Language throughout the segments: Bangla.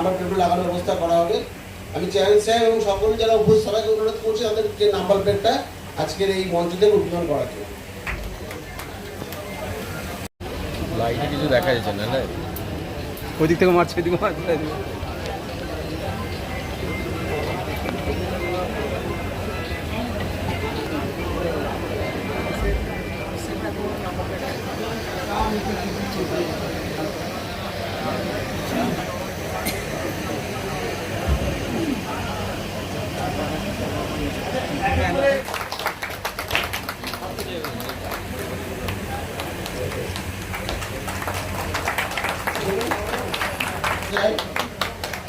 নাম্বার প্লেট লাগানোর ব্যবস্থা করা হবে। আমি চেয়ারম্যান সাহেব এবং সকল যারা উপস্থিত সবাইকে অনুরোধ করছি তাদেরকে নাম্বার প্লেটটা আজকের এই মঞ্চ থেকে উদ্বোধন করার জন্য। লাইটে কিছু দেখা যাচ্ছে না না ওই দিক থেকে মারছে ওই দিকে মারছে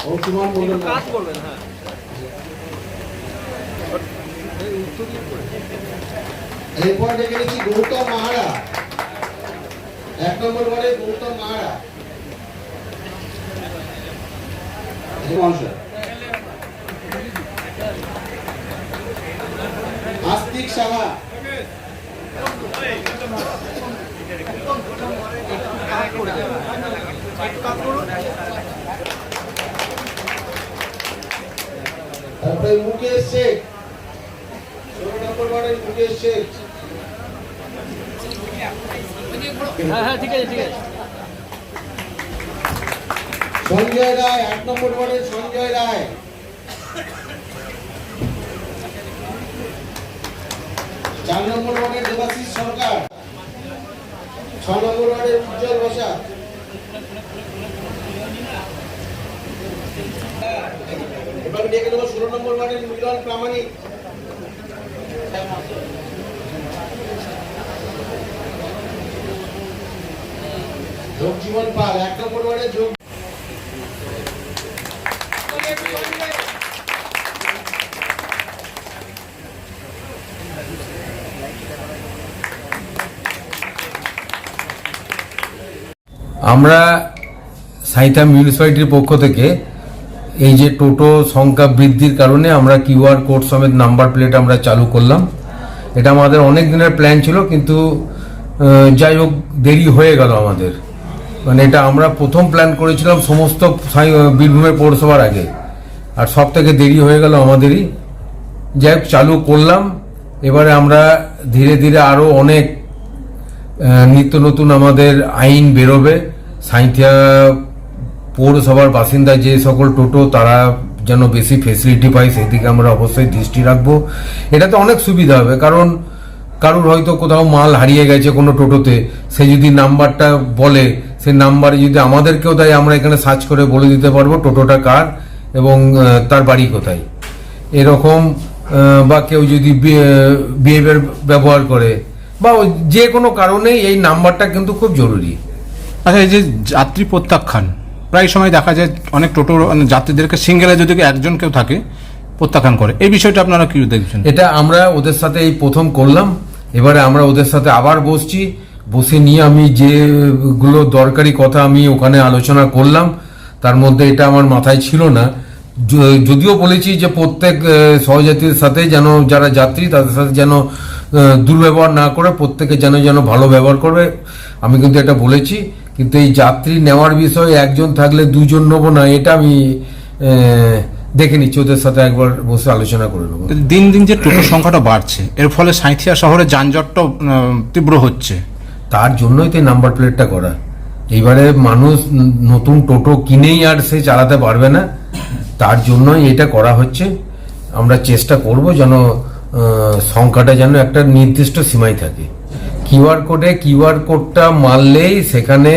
ও সুমন মন্ডল কাজ করবেন হ্যাঁ। এরপর ডেকে নিচ্ছি গৌতম মাহারা। এক নম্বর ওয়ার্ডে গৌতম মাহারা। আস্তিক সাহা। তারপরে মুকেশ শেখ। ষোলো নম্বর ওয়ার্ডের মুকেশ শেখ। হ্যাঁ হ্যাঁ ঠিক আছে ঠিক আছে। সঞ্জয় রায় আট নম্বর ওয়ার্ডের সঞ্জয় রায়। চার নম্বর ওয়ার্ডের দেবাশিস সরকার। ছ নম্বর ওয়ার্ডের উজ্জ্বল বসা এবার ডেকে ষোলো নম্বর ওয়ার্ডের মিলন প্রামাণিক। আমরা সাইতা মিউনিসিপ্যালিটির পক্ষ থেকে এই যে টোটো সংখ্যা বৃদ্ধির কারণে আমরা কিউআর কোড সমেত নাম্বার প্লেট আমরা চালু করলাম। এটা আমাদের অনেক দিনের প্ল্যান ছিল, কিন্তু যাই হোক, দেরি হয়ে গেল আমাদের। মানে এটা আমরা প্রথম প্ল্যান করেছিলাম সমস্ত বীরভূমের পৌরসভার আগে। আর সব থেকে দেরি হয়ে গেল আমাদেরই। যাই হোক, চালু করলাম। এবারে আমরা ধীরে ধীরে আরও অনেক নিত্য নতুন আমাদের আইন বেরোবে। সাঁইথিয়া পৌরসভার বাসিন্দা যে সকল টোটো, তারা যেন বেশি ফেসিলিটি পায়, সেদিকে আমরা অবশ্যই দৃষ্টি রাখব। এটাতে অনেক সুবিধা হবে, কারণ কারুর হয়তো কোথাও মাল হারিয়ে গেছে কোনো টোটোতে, সে যদি নাম্বারটা বলে সেই নাম্বারে যদি আমাদেরকেও দেয়, আমরা এখানে সার্চ করে বলে দিতে পারব টোটোটা কার এবং তার বাড়ি কোথায়। এরকম বা কেউ যদি বিহেভিয়ার ব্যবহার করে, বা যে কোনো কারণেই এই নাম্বারটা কিন্তু খুব জরুরি। আচ্ছা এই যে যাত্রী প্রত্যাখ্যান প্রায় সময় দেখা যায় অনেক টোটো মানে যাত্রীদেরকে সিঙ্গেলে যদি একজন কেউ থাকে, প্রত্যাখ্যান করে। এই বিষয়টা আপনারা কি দেখছেন? এটা আমরা ওদের সাথে এই প্রথম করলাম। এবারে আমরা ওদের সাথে আবার বসছি। বসে নিয়ে আমি যেগুলো দরকারি কথা আমি ওখানে আলোচনা করলাম। তার মধ্যে এটা আমার মাথায় ছিল না। যদিও বলেছি যে প্রত্যেক সহযাত্রীর সাথে যেন যারা যাত্রী, তাদের সাথে যেন দুর্ব্যবহার না করে প্রত্যেকে যেন যেন ভালো ব্যবহার করবে। আমি কিন্তু এটা বলেছি কিন্তু এই যাত্রী নেওয়ার বিষয়ে একজন থাকলে দুজন নেব না এটা আমি দেখে নিচ্ছি ওদের সাথে একবার বসে আলোচনা করে নেব। দিন দিন যে টোটো সংখ্যাটা বাড়ছে এর ফলে সাঁইথিয়া শহরে যানজটটা তীব্র হচ্ছে। তার জন্যই তো এই নাম্বার প্লেটটা করা। এইবারে মানুষ নতুন টোটো কিনেই আর সে চালাতে পারবে না। তার জন্যই এটা করা হচ্ছে। আমরা চেষ্টা করব যেন সংখ্যাটা যেন একটা নির্দিষ্ট সীমায় থাকে। কিউআর কোডে কিউআর কোডটা মারলেই সেখানে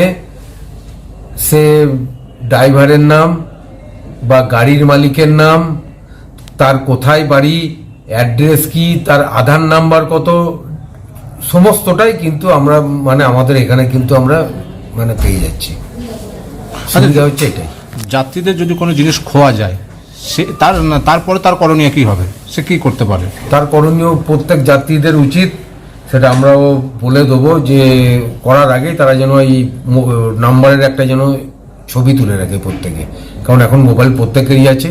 সে ড্রাইভারের নাম বা গাড়ির মালিকের নাম, তার কোথায় বাড়ি, অ্যাড্রেস কি, তার আধার নাম্বার কত, সমস্তটাই কিন্তু আমরা মানে আমাদের এখানে কিন্তু আমরা মানে পেয়ে যাচ্ছি। সুবিধা হচ্ছে এটাই। যাত্রীদের যদি কোনো জিনিস খোয়া যায়, সে, তার তারপরে তার করণীয় কি হবে? সে কি করতে পারে? তার করণীয় প্রত্যেক যাত্রীদের উচিত, সেটা আমরাও বলে দেবো যে করার আগে তারা যেন এই নাম্বারের একটা যেন ছবি তুলে রাখে প্রত্যেকে। কারণ এখন মোবাইল প্রত্যেকেরই আছে।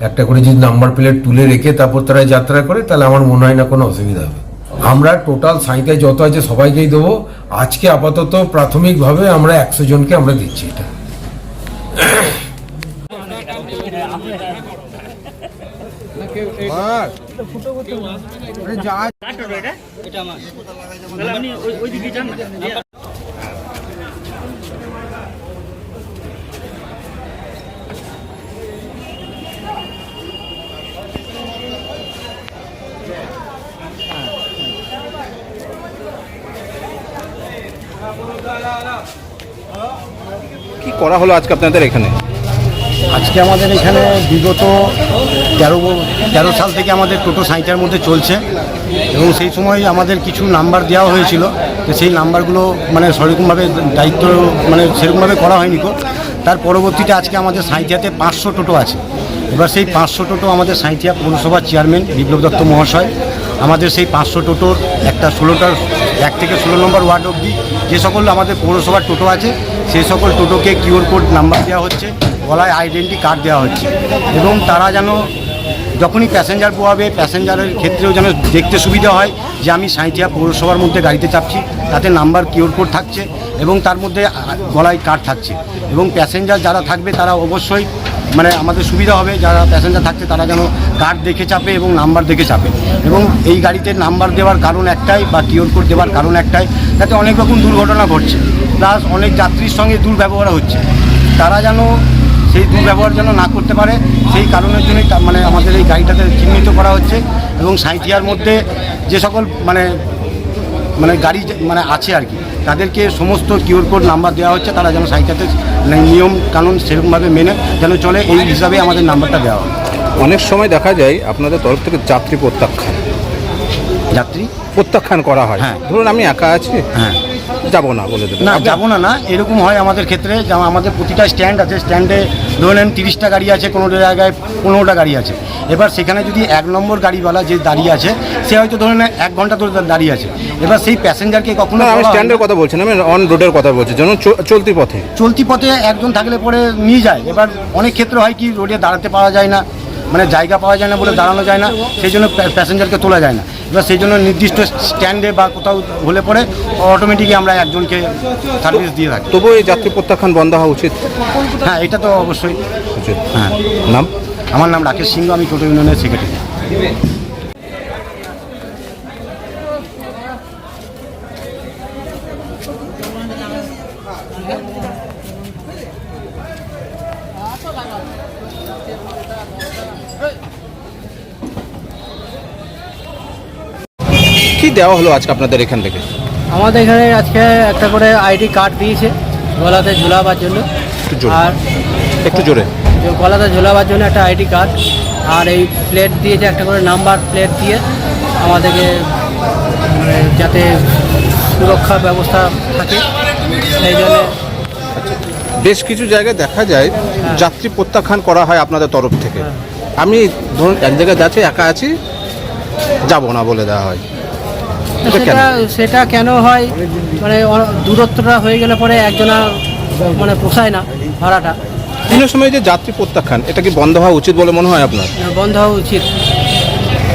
একটা করে যদি নাম্বার প্লেট তুলে রেখে তারপর তারা যাত্রা করে, তাহলে আমার মনে হয় না কোনো অসুবিধা হবে। আমরা টোটাল সাঁইতে যত আছে সবাইকেই দেবো। আজকে আপাতত প্রাথমিকভাবে আমরা একশো জনকে আমরা দিচ্ছি এটা। কি করা হলো আজকে আপনাদের এখানে? আজকে আমাদের এখানে বিগত তেরো তেরো সাল থেকে আমাদের টোটো সাঁইটার মধ্যে চলছে এবং সেই সময় আমাদের কিছু নাম্বার দেওয়া হয়েছিল। তো সেই নাম্বারগুলো মানে সেরকমভাবে দায়িত্ব মানে সেরকমভাবে করা হয়নি কো তার পরবর্তীতে আজকে আমাদের সাঁইথিয়াতে পাঁচশো টোটো আছে। এবার সেই পাঁচশো টোটো আমাদের সাঁইথিয়া পৌরসভার চেয়ারম্যান বিপ্লব দত্ত মহাশয়, আমাদের সেই পাঁচশো টোটোর একটা ষোলোটার এক থেকে ষোলো নম্বর ওয়ার্ড অবধি যে সকল আমাদের পৌরসভার টোটো আছে সেই সকল টোটোকে কিউআর কোড নাম্বার দেওয়া হচ্ছে। গলায় আইডেন্টি কার্ড দেওয়া হচ্ছে। এবং তারা যেন যখনই প্যাসেঞ্জার পোয়াবে প্যাসেঞ্জারের ক্ষেত্রেও যেন দেখতে সুবিধা হয় যে আমি সাঁইথিয়া পৌরসভার মধ্যে গাড়িতে চাপছি, তাতে নাম্বার কিউর কোড থাকছে এবং তার মধ্যে গলায় কার্ড থাকছে। এবং প্যাসেঞ্জার যারা থাকবে, তারা অবশ্যই মানে আমাদের সুবিধা হবে, যারা প্যাসেঞ্জার থাকছে, তারা যেন কার্ড দেখে চাপে এবং নাম্বার দেখে চাপে। এবং এই গাড়িতে নাম্বার দেওয়ার কারণ একটাই বা কিওর কোড দেওয়ার কারণ একটাই, তাতে অনেক রকম দুর্ঘটনা ঘটছে। প্লাস অনেক যাত্রীর সঙ্গে দুর্ব্যবহার হচ্ছে। তারা যেন সেই দুর্ব্যবহার যেন না করতে পারে সেই কারণের জন্যই তা- মানে আমাদের এই গাড়িটাতে চিহ্নিত করা হচ্ছে এবং সাঁইথিয়ার মধ্যে যে সকল মানে মানে গাড়ি মানে আছে আর কি তাদেরকে সমস্ত কিউর কোড নাম্বার দেওয়া হচ্ছে তারা যেন সাইকেলতে নিয়ম কানুন সেরকমভাবে মেনে যেন চলে এই হিসাবে আমাদের নাম্বারটা দেওয়া হয়। অনেক সময় দেখা যায় আপনাদের তরফ থেকে যাত্রী প্রত্যাখ্যান। যাত্রী? প্রত্যাখ্যান করা হয়। হ্যাঁ। ধরুন আমি একা আছি হ্যাঁ। যাব না বলে দেবেন না যাব না না এরকম হয় আমাদের ক্ষেত্রে যেমন আমাদের প্রতিটা স্ট্যান্ড আছে স্ট্যান্ডে ধরে নেন তিরিশটা গাড়ি আছে কোনো জায়গায় পনেরোটা গাড়ি আছে। এবার সেখানে যদি এক নম্বর গাড়িওয়ালা যে দাঁড়িয়ে আছে সে হয়তো ধরে নেন এক ঘণ্টা ধরে দাঁড়িয়ে আছে। এবার সেই প্যাসেঞ্জারকে কখনো আমি। স্ট্যান্ডের কথা বলছি না আমি অন রোডের কথা বলছি যেন চলতি পথে। চলতি পথে একজন থাকলে পরে নিয়ে যায়। এবার অনেক ক্ষেত্রে হয় কি রোডে দাঁড়াতে পাওয়া যায় না মানে জায়গা পাওয়া যায় না বলে দাঁড়ানো যায় না সেই জন্য প্যাসেঞ্জারকে তোলা যায় না। এবার সেই জন্য নির্দিষ্ট স্ট্যান্ডে বা কোথাও হলে পরে অটোমেটিকই আমরা একজনকে সার্ভিস দিয়ে থাকি। তবু এই যাত্রী প্রত্যাখ্যান বন্ধ হওয়া উচিত? হ্যাঁ এটা তো অবশ্যই। উচিত। হ্যাঁ। নাম? আমার নাম রাকেশ সিংহ আমি টোটো ইউনিয়নের সেক্রেটারি কি দেওয়া হলো আজকে আপনাদের এখান থেকে? আমাদের এখানে আজকে একটা করে আইডি কার্ড দিয়েছে গলাতে ঝুলাবার জন্য। আর একটু জোরে। গলাতে ঝুলাবার জন্য একটা আইডি কার্ড। আর এই প্লেট দিয়েছে একটা করে নাম্বার প্লেট দিয়ে আমাদেরকে মানে যাতে সুরক্ষা ব্যবস্থা থাকে। সেই জন্য বেশ কিছু জায়গায় দেখা যায় যাত্রী প্রত্যাখ্যান করা হয় আপনাদের তরফ থেকে। আমি ধরুন এক জায়গায় যাচ্ছি একা আছি যাব না বলে দেওয়া হয়? সেটা সেটা কেন হয়? মানে দূরত্বটা হয়ে গেলে পরে একজনা মানে পোষায় না ভাড়াটা। বিভিন্ন সময় যে যাত্রী প্রত্যাখ্যান এটা কি বন্ধ হওয়া উচিত বলে মনে হয় আপনার? বন্ধ হওয়া উচিত।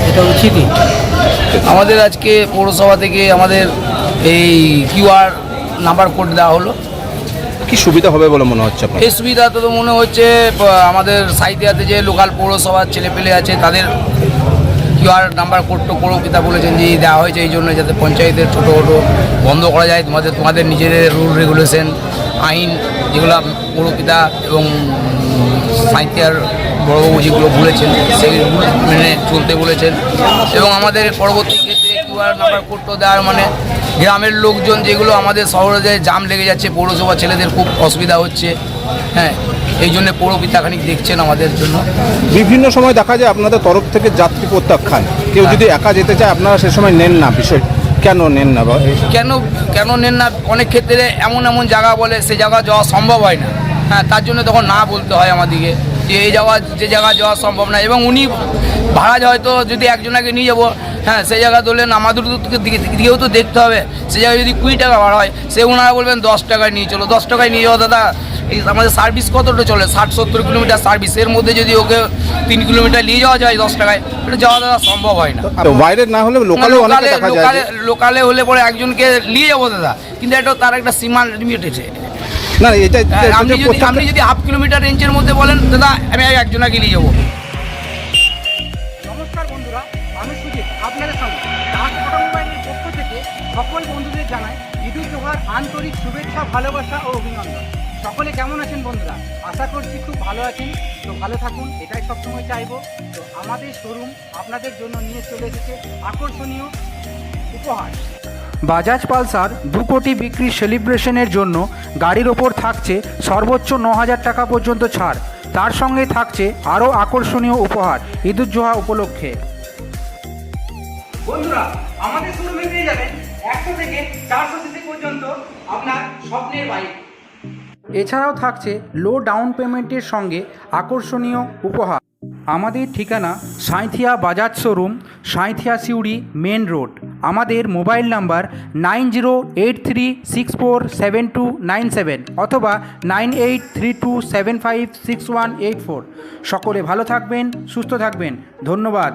এটা উচিতই। আমাদের আজকে পৌরসভা থেকে আমাদের এই কিউআর নাম্বার কোড দেওয়া হলো। কি সুবিধা হবে বলে মনে হচ্ছে এই সুবিধা তো মনে হচ্ছে আমাদের সাইদিয়াতে যে লোকাল পৌরসভার ছেলেপেলে আছে তাদের কিউআর নাম্বার কোড তো পৌরপিতা বলেছেন যে দেওয়া হয়েছে, এই জন্য যাতে পঞ্চায়েতের ছোটো ছোটো বন্ধ করা যায়। তোমাদের তোমাদের নিজেদের রুল রেগুলেশন, আইন যেগুলো পৌরপিতা এবং সাহিত্যার বড়বাবু যেগুলো বলেছেন, সেই রুল মেনে চলতে বলেছেন। এবং আমাদের পরবর্তী ক্ষেত্রে কিউআর নাম্বার কোডটা দেওয়ার মানে গ্রামের লোকজন যেগুলো আমাদের শহরে জাম লেগে যাচ্ছে, পৌরসভা ছেলেদের খুব অসুবিধা হচ্ছে। হ্যাঁ এই জন্য পৌরপিতা খানিক দেখছেন আমাদের জন্য। বিভিন্ন সময় দেখা যায় আপনাদের তরফ থেকে যাত্রী প্রত্যাখ্যান। কেউ যদি একা যেতে চায় আপনারা সে সময় নেন না। বিষয় কেন নেন না কেন কেন নেন না? অনেক ক্ষেত্রে এমন এমন জায়গা বলে সে জায়গা যাওয়া সম্ভব হয় না। হ্যাঁ তার জন্য তখন না বলতে হয় আমাদেরকে যে এই জায়গা যে জায়গা যাওয়া সম্ভব না। এবং উনি ভাড়া হয়তো যদি একজনাকে নিয়ে যাব হ্যাঁ সেই জায়গা ধরলেন আমাদের দিকেও তো দেখতে হবে। সেই জায়গায় যদি কুড়ি টাকা ভাড়া হয় সে ওনারা বলবেন দশ টাকায় নিয়ে চলো। দশ টাকায় নিয়ে যাও দাদা এই আমাদের সার্ভিস কতটা চলে? ষাট সত্তর কিলোমিটার সার্ভিস। এর মধ্যে যদি ওকে তিন কিলোমিটার নিয়ে যাওয়া যায় দশ টাকায় এটা যাওয়া দাদা সম্ভব হয় না। তো বাইরের না হলে লোকালেও লোকালে লোকালে লোকালে হলে পরে একজনকে নিয়ে যাব দাদা। কিন্তু এটা তার একটা সীমা লিমিট আছে। না এটা আপনি যদি আপনি যদি হাফ কিলোমিটার রেঞ্জের মধ্যে বলেন দাদা আমি একজনাকে নিয়ে যাব। নমস্কার বন্ধুরা আমি সুজিত আপনাদের সঙ্গে। ডাক মোবাইলের পক্ষ থেকে সকল বন্ধুদের জানাই ঈদুল জোহার আন্তরিক শুভেচ্ছা ভালোবাসা ও অভিনন্দন। সকলে কেমন আছেন বন্ধুরা? আশা করছি খুব ভালো আছেন। তো ভালো থাকুন এটাই সবসময় চাইব। তো আমাদের শোরুম আপনাদের জন্য নিয়ে চলে এসেছে আকর্ষণীয় উপহার। বাজাজ পালসার দু কোটি বিক্রি সেলিব্রেশনের জন্য গাড়ির ওপর থাকছে সর্বোচ্চ ন হাজার টাকা পর্যন্ত ছাড়। তার সঙ্গে থাকছে আরও আকর্ষণীয় উপহার ঈদুজ্জোহা উপলক্ষে। বন্ধুরা আমাদের শোরুমে পেয়ে যাবেন একশো থেকে চারশো সিসি পর্যন্ত আপনার স্বপ্নের বাইক। এছাড়াও থাকছে লো ডাউন পেমেন্টের সঙ্গে আকর্ষণীয় উপহার। আমাদের ঠিকানা Sainthia Bajaj showroom, Sainthia Suri main road. আমাদের mobile number nine zero eight three six four seven two nine seven অথবা nine eight three two seven five six one eight four. সকলে ভালো থাকবেন, সুস্থ থাকবেন। ধন্যবাদ।